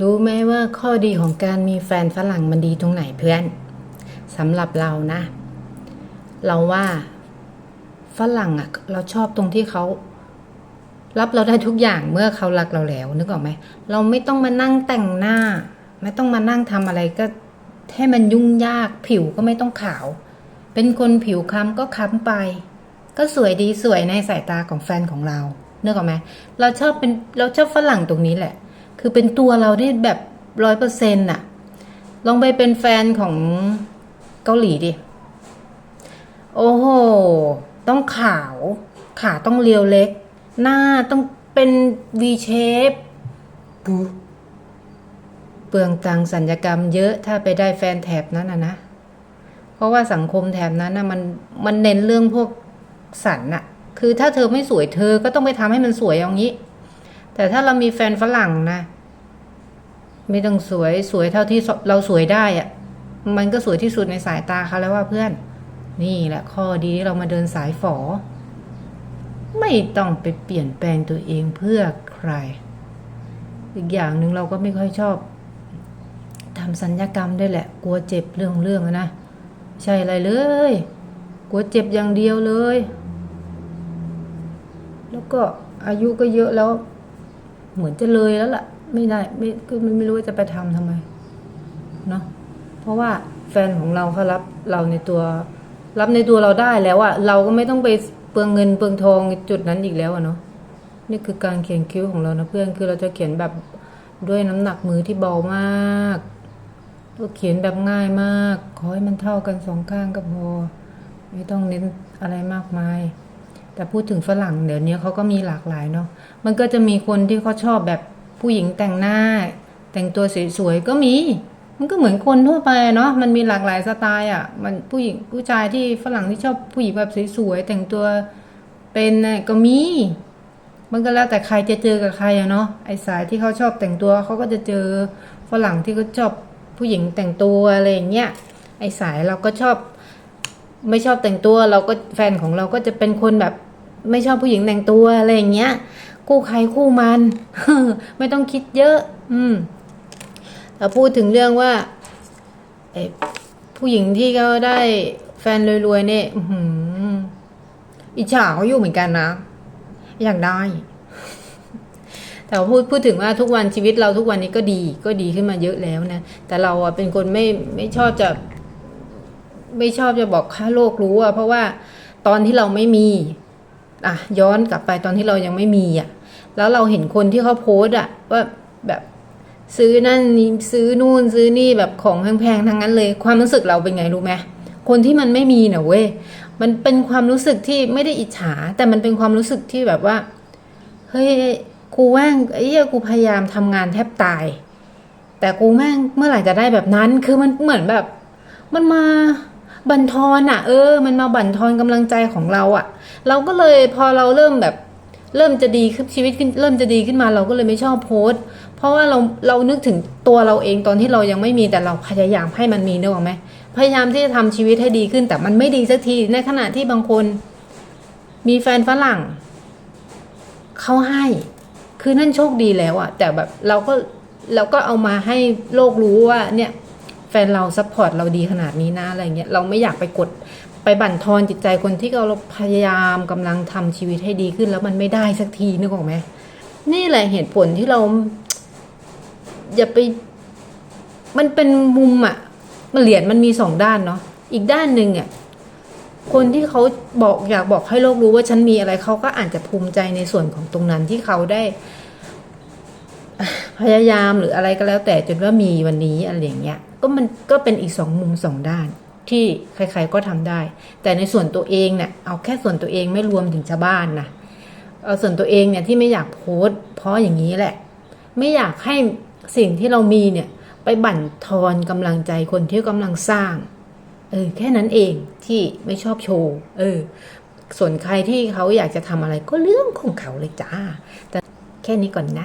รู้ไหมว่าข้อดีของการมีแฟนฝรั่งมันดีตรงไหนเพื่อนสำหรับเรานะ เราว่าฝรั่งอะเราชอบตรงที่เขารับเราได้ทุกอย่างเมื่อเขารักเราแล้วนึกออกไหมเราไม่ต้องมานั่งแต่งหน้า ไม่ต้องมานั่งทำอะไรก็ให้มันยุ่งยากผิวก็ไม่ต้องขาว เป็นคนผิวคล้ำก็คล้ำไป ก็สวยดีสวยในสายตาของแฟนของเรานึกออกไหมเราชอบเป็นเราชอบฝรั่งตรงนี้แหละ คือเป็นตัวเราได้แบบร้อยเปอร์เซ็นต์อะลองไปเป็นแฟนของเกาหลีดิ โอ้โห ต้องขาว ขาต้องเรียวเล็ก หน้าต้องเป็น V shape เปลืองตังสัญญกรรมเยอะถ้าไปได้แฟนแถบนั้นอะนะ เพราะว่าสังคมแถบนั้นนะมันมันเน้นเรื่องพวกสันอะคือถ้าเธอไม่สวยเธอก็ต้องไปทำให้มันสวยอย่างนี้ แต่ถ้าเรามีแฟนฝรั่งนะ ไม่ต้องสวยสวยเท่าที่เราสวยได้อะมันก็สวยที่สุดในสายตาเขาแล้วว่าเพื่อน นี่แหละข้อดีที่เรามาเดินสายฝอ ไม่ต้องไปเปลี่ยนแปลงตัวเองเพื่อใคร อีกอย่างหนึ่งเราก็ไม่ค่อยชอบทำสัญญกรรมด้วยแหละ กลัวเจ็บเรื่องเรื่องนะใช่อะไรเลย กลัวเจ็บอย่างเดียวเลย แล้วก็อายุก็เยอะแล้ว เหมือนจะเลยแล้วล่ะ ไม่ได้ไม่ก็ไม่รู้ว่าจะไปทำทำไมเนาะเพราะว่าแฟนของเราเขารับเราในตัว รับในตัวเราได้แล้วอะเราก็ไม่ต้องไปเปลืองเงินเปลืองทองจุดนั้นอีกแล้วอะเนาะนี่คือการเขียนคิ้วของเรานะเพื่อนคือเราจะเขียนแบบด้วยน้ำหนักมือที่เบามากเราเขียนแบบง่ายมาก ขอให้มันเท่ากันสองข้างก็พอ ไม่ต้องเน้นอะไรมากมาย แต่พูดถึงฝรั่งเดี๋ยวนี้เขาก็มีหลากหลายเนาะมันก็จะมีคนที่เขาชอบแบบ ผู้หญิงแต่งหน้า แต่งตัวสวยๆก็มี มันก็เหมือนคนทั่วไปเนาะมันมีหลากหลายสไตล์อะมันผู้หญิงผู้ชายที่ฝรั่งที่ชอบผู้หญิงแบบสวยๆแต่งตัวเป็นน่ะก็มีมันก็แล้วแต่ใครจะเจอกับใครอะเนาะไอสายที่เขาชอบแต่งตัวเขาก็จะเจอฝรั่งที่เขาชอบผู้หญิงแต่งตัวอะไรอย่างเงี้ยไอสายเราก็ชอบ ไม่ชอบแต่งตัวเราก็แฟนของเราก็จะเป็นคนแบบ ไม่ชอบผู้หญิงแต่งตัวอะไรอย่างเงี้ย คู่ใครคู่มัน ไม่ต้องคิดเยอะ อืมแต่พูดถึงเรื่องว่าผู้หญิงที่เขาได้แฟนรวยๆเนี่ยอืมอิจฉาเขาอยู่เหมือนกันนะ อยากได้ แต่พูดพูดถึงว่าทุกวันชีวิตเราทุกวันนี้ก็ดีก็ดีขึ้นมาเยอะแล้วนะ แต่เราอะเป็นคนไม่ไม่ชอบจะ ไม่ชอบจะบอกค่าโลกรู้อะเพราะว่าตอนที่เราไม่มี อะย้อนกลับไปตอนที่เรายังไม่มีอะแล้วเราเห็นคนที่เขาโพสต์อะว่าแบบซื้อนั่นซื้อนู่นซื้อนี่แบบของแพงๆทั้งนั้นเลย ความรู้สึกเราเป็นไงรู้ไหมคนที่มันไม่มีเน่ะเว้ยมันเป็นความรู้สึกที่ไม่ได้อิจฉา แต่มันเป็นความรู้สึกที่แบบว่าเฮ้ยกูแม่งไอ้เหี้ยกูพยายามทำงานแทบตาย แต่กูแม่งเมื่อไหร่จะได้แบบนั้น คือมันเหมือนแบบ มันมา บั่นทอนอะ เออ มันมาบั่นทอนกำลังใจของเราอะ เราก็เลยพอเราเริ่มแบบ เริ่มจะดีขึ้นชีวิตขึ้นเริ่มจะดีขึ้นมาเราก็เลยไม่ชอบโพสต์เพราะว่าเราเรานึกถึงตัวเราเองตอนที่เรายังไม่มีแต่เราพยายามให้มันมีนึกออกไหมพยายามที่จะทำชีวิตให้ดีขึ้น แต่มันไม่ดีสักทีในขณะที่บางคน มีแฟนฝรั่งเขาให้ คือนั่นโชคดีแล้วอะแต่แบบเราก็เราก็เอามาให้โลกรู้ว่าเนี่ย แฟนเราซัพพอร์ตเราดีขนาดนี้นะอะไรเงี้ยเราไม่อยากไปกดไปบั่นทอนจิตใจคนที่เราพยายามกำลังทำชีวิตให้ดีขึ้น แล้วมันไม่ได้สักทีนึกออกไหมนี่แหละเหตุผลที่เรา อย่าไป มันเป็นมุมอะมันเหรียญมันมีสองด้านเนาะอีกด้านหนึ่งอะคนที่เขาบอกอยากบอกให้โลกรู้ว่าฉันมีอะไรเขาก็อาจจะภูมิใจในส่วนของตรงนั้นที่เขาได้ พยายามหรืออะไรก็แล้วแต่จนว่ามีวันนี้อะไรอย่างเงี้ยก็มันก็เป็นอีกสองมุมสองด้านที่ใครๆก็ทำได้ แต่ในส่วนตัวเองเนี่ยเอาแค่ส่วนตัวเองไม่รวมถึงชาวบ้านนะเอาส่วนตัวเองเนี่ยที่ไม่อยากโพสต์เพราะอย่างนี้แหละ ไม่อยากให้สิ่งที่เรามีเนี่ยไปบั่นทอนกำลังใจคนที่กำลังสร้างเออแค่นั้นเองที่ไม่ชอบโชว์เออส่วนใครที่เขาอยากจะทำอะไรก็เรื่องของเขาเลยจ้า แต่แค่นี้ก่อนนะ